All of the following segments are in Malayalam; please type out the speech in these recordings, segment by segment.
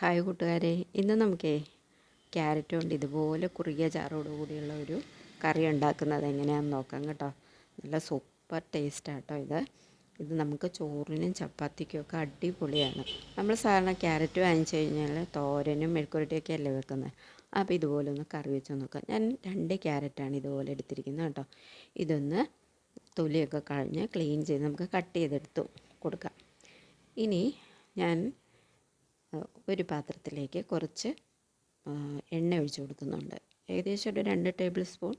ഹായ് കൂട്ടുകാരെ. ഇന്ന് നമുക്ക് ക്യാരറ്റ് കൊണ്ട് ഇതുപോലെ കുറുകിയ ചാറോട് കൂടിയുള്ള ഒരു കറി ഉണ്ടാക്കുന്നത് എങ്ങനെയാണെന്ന് നോക്കാം കേട്ടോ. നല്ല സൂപ്പർ ടേസ്റ്റാണ് കേട്ടോ ഇത്. ഇത് നമുക്ക് ചോറിനും ചപ്പാത്തിക്കും ഒക്കെ അടിപൊളിയാണ്. നമ്മൾ സാധാരണ ക്യാരറ്റ് വാങ്ങിച്ചു കഴിഞ്ഞാൽ തോരനും മെഴുക്കുരട്ടിയൊക്കെ അല്ലേ വെക്കുന്നത്? അപ്പോൾ ഇതുപോലെ ഒന്ന് കറി വെച്ച് നോക്കാം. ഞാൻ രണ്ട് ക്യാരറ്റാണ് ഇതുപോലെ എടുത്തിരിക്കുന്നത് കേട്ടോ. ഇതൊന്ന് തൊലിയൊക്കെ കളഞ്ഞ് ക്ലീൻ ചെയ്ത് നമുക്ക് കട്ട് ചെയ്തെടുത്തു കൊടുക്കാം. ഇനി ഞാൻ ഒരു പാത്രത്തിലേക്ക് കുറച്ച് എണ്ണ ഒഴിച്ച് കൊടുക്കുന്നുണ്ട്. ഏകദേശം ഒരു രണ്ട് ടേബിൾ സ്പൂൺ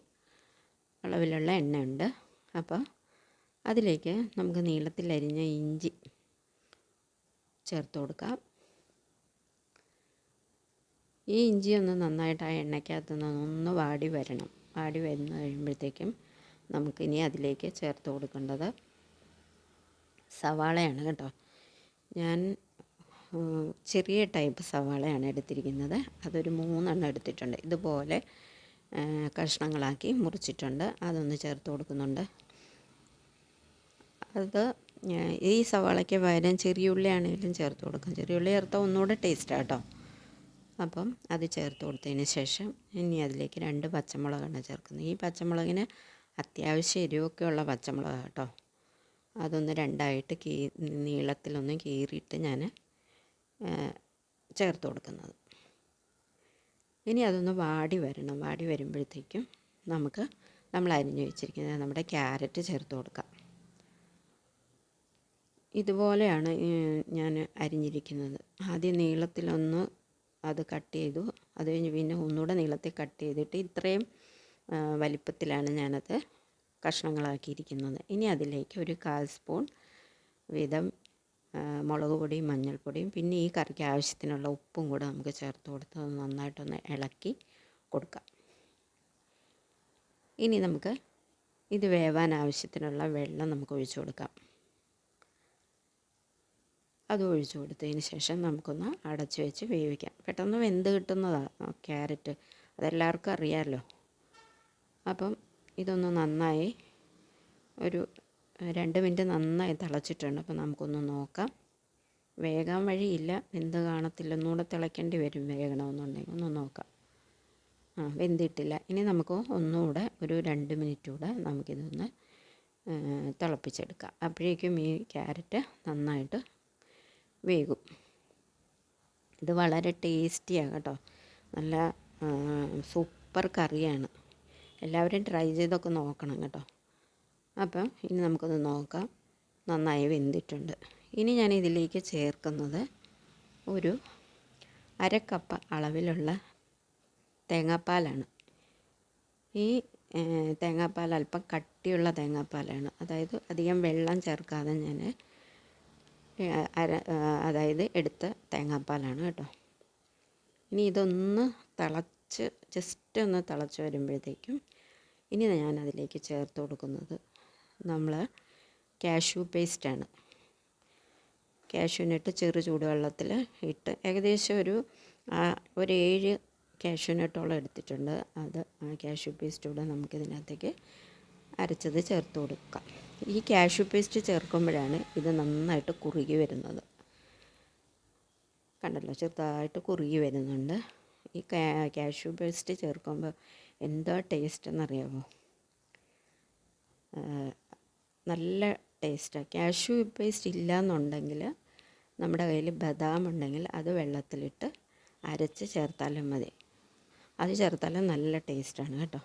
അളവിലുള്ള എണ്ണ ഉണ്ട് അപ്പോൾ അതിലേക്ക് നമുക്ക് നീളത്തിലരിഞ്ഞ ഇഞ്ചി ചേർത്ത് കൊടുക്കാം. ഈ ഇഞ്ചി ഒന്ന് നന്നായിട്ട് ആ എണ്ണയ്ക്കകത്ത് ഒന്ന് വാടി വരണം. വാടി വരുന്ന കഴിയുമ്പോഴത്തേക്കും നമുക്കിനി അതിലേക്ക് ചേർത്ത് കൊടുക്കേണ്ടത് സവാളയാണ് കേട്ടോ. ഞാൻ ചെറിയ ടൈപ്പ് സവാളയാണ് എടുത്തിരിക്കുന്നത്. അതൊരു മൂന്നെണ്ണം എടുത്തിട്ടുണ്ട്. ഇതുപോലെ കഷ്ണങ്ങളാക്കി മുറിച്ചിട്ടുണ്ട്. അതൊന്ന് ചേർത്ത് കൊടുക്കുന്നുണ്ട്. അത് ഈ സവാളയ്ക്ക് പകരം ചെറിയ ഉള്ളിയാണെങ്കിലും ചേർത്ത് കൊടുക്കാം. ചെറിയ ഉള്ളി ചേർത്താൽ ഒന്നുകൂടെ ടേസ്റ്റ് ആട്ടോ അപ്പം അത് ചേർത്ത് കൊടുത്തതിന് ശേഷം ഇനി അതിലേക്ക് രണ്ട് പച്ചമുളകാണ് ചേർക്കുന്നത്. ഈ പച്ചമുളകിന് അത്യാവശ്യം എരിവൊക്കെ ഉള്ള മുളകാണ് കേട്ടോ അതൊന്ന് രണ്ടായിട്ട് കീ നീളത്തിലൊന്ന് കീറിയിട്ട് ഞാൻ ചേർത്ത് കൊടുക്കുന്നത്. ഇനി അതൊന്ന് വാടി വരണം. വാടി വരുമ്പോഴത്തേക്കും നമുക്ക് നമ്മൾ അരിഞ്ഞു വെച്ചിരിക്കുന്നത് നമ്മുടെ ക്യാരറ്റ് ചേർത്ത് കൊടുക്കാം. ഇതുപോലെയാണ് ഞാൻ അരിഞ്ഞിരിക്കുന്നത്. ആദ്യം നീളത്തിലൊന്ന് അത് കട്ട് ചെയ്തു. അത് കഴിഞ്ഞ് പിന്നെ ഒന്നുകൂടെ നീളത്തിൽ കട്ട് ചെയ്തിട്ട് ഇത്രയും വലിപ്പത്തിലാണ് ഞാനത് കഷ്ണങ്ങളാക്കിയിരിക്കുന്നത്. ഇനി അതിലേക്ക് ഒരു കാൽ സ്പൂൺ വീതം മുളക് പൊടിയും മഞ്ഞൾപ്പൊടിയും പിന്നെ ഈ കറിക്ക് ആവശ്യത്തിനുള്ള ഉപ്പും കൂടെ നമുക്ക് ചേർത്ത് കൊടുത്ത് നന്നായിട്ടൊന്ന് ഇളക്കി കൊടുക്കാം. ഇനി നമുക്ക് ഇത് വേവാൻ ആവശ്യത്തിനുള്ള വെള്ളം നമുക്ക് ഒഴിച്ചു കൊടുക്കാം. അത് ഒഴിച്ചു കൊടുത്തതിന് ശേഷം നമുക്കൊന്ന് അടച്ചു വെച്ച് വേവിക്കാം. പെട്ടെന്ന് വെന്ത് കിട്ടുന്നതാണ് ക്യാരറ്റ്. അതെല്ലാവർക്കും അറിയാമല്ലോ അപ്പം ഇതൊന്ന് നന്നായി ഒരു രണ്ട് മിനിറ്റ് നന്നായി തിളച്ചിട്ടുണ്ട്. അപ്പോൾ നമുക്കൊന്ന് നോക്കാം. വേഗം വഴിയില്ല. വെന്ത് കാണത്തില്ല. ഒന്നുകൂടെ തിളയ്ക്കേണ്ടി വരും വേഗണമെന്നുണ്ടെങ്കിൽ. ഒന്ന് നോക്കാം. ആ വെന്തിട്ടില്ല. ഇനി നമുക്ക് ഒന്നുകൂടെ ഒരു രണ്ട് മിനിറ്റ് കൂടെ നമുക്കിതൊന്ന് തിളപ്പിച്ചെടുക്കാം. അപ്പോഴേക്കും ഈ ക്യാരറ്റ് നന്നായിട്ട് വേകും. ഇത് വളരെ ടേസ്റ്റിയാണ് കേട്ടോ. നല്ല സൂപ്പർ കറിയാണ്. എല്ലാവരും ട്രൈ ചെയ്തൊക്കെ നോക്കണം കേട്ടോ. അപ്പം ഇനി നമുക്കൊന്ന് നോക്കാം. നന്നായി വെന്തിട്ടുണ്ട്. ഇനി ഞാൻ ഇതിലേക്ക് ചേർക്കുന്നത് ഒരു അര കപ്പ് അളവിലുള്ള തേങ്ങാപ്പാലാണ്. ഈ തേങ്ങാപ്പാൽ അല്പം കട്ടിയുള്ള തേങ്ങാപ്പാലാണ്. അതായത് അധികം വെള്ളം ചേർക്കാതെ ഞാൻ അര അതായത് എടുത്ത തേങ്ങാപ്പാലാണ് കേട്ടോ. ഇനി ഇതൊന്ന് തിളച്ച് ജസ്റ്റ് ഒന്ന് തിളച്ച് വരുമ്പോഴത്തേക്കും ഇനി ഞാൻ അതിലേക്ക് ചേർത്ത് കൊടുക്കുന്നത് നമ്മൾ കാഷ്യൂ പേസ്റ്റാണ് കാഷ്യൂനട്ട് ചെറു ചൂടുവെള്ളത്തിൽ ഇട്ട് ഏകദേശം ഒരു ഒരു ഏഴ് കാഷ്യൂനട്ടോളം എടുത്തിട്ടുണ്ട്. അത് ആ കാഷ്യൂ പേസ്റ്റ് കൂടെ നമുക്കിതിനകത്തേക്ക് അരച്ചത് ചേർത്ത് കൊടുക്കാം. ഈ കാഷ്യൂ പേസ്റ്റ് ചേർക്കുമ്പോഴാണ് ഇത് നന്നായിട്ട് കുറുകി വരുന്നത്. കണ്ടല്ലോ ചെറുതായിട്ട് കുറുകി വരുന്നുണ്ട്. ഈ കാഷ്യൂ പേസ്റ്റ് ചേർക്കുമ്പോൾ എന്താ ടേസ്റ്റ് എന്നറിയാമോ നല്ല ടേസ്റ്റാണ് കാഷ്യൂ പേസ്റ്റ് ഇല്ല എന്നുണ്ടെങ്കിൽ നമ്മുടെ കയ്യിൽ ബദാം ഉണ്ടെങ്കിൽ അത് വെള്ളത്തിലിട്ട് അരച്ച് ചേർത്താലും മതി. അത് ചേർത്താലും നല്ല ടേസ്റ്റാണ് കേട്ടോ.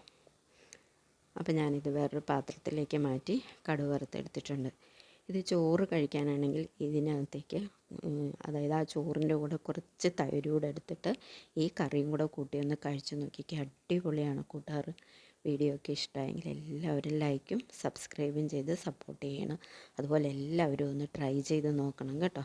അപ്പോൾ ഞാനിത് വേറൊരു പാത്രത്തിലേക്ക് മാറ്റി കടുക് വറുത്തെടുത്തിട്ടുണ്ട്. ഇത് ചോറ് കഴിക്കാനാണെങ്കിൽ ഇതിനകത്തേക്ക് അതായത് ആ ചോറിന്റെ കൂടെ കുറച്ച് തൈര് കൂടെ എടുത്തിട്ട് ഈ കറിയും കൂടെ കൂട്ടി ഒന്ന് കഴിച്ച് നോക്കിക്കുക അടിപൊളിയാണ് കൂട്ടാറ്. വീഡിയോ ഒക്കെ ഇഷ്ടമായെങ്കിൽ എല്ലാവരും ലൈക്കും സബ്സ്ക്രൈബും ചെയ്ത് സപ്പോർട്ട് ചെയ്യണം. അതുപോലെ എല്ലാവരും ഒന്ന് ട്രൈ ചെയ്ത് നോക്കണം കേട്ടോ.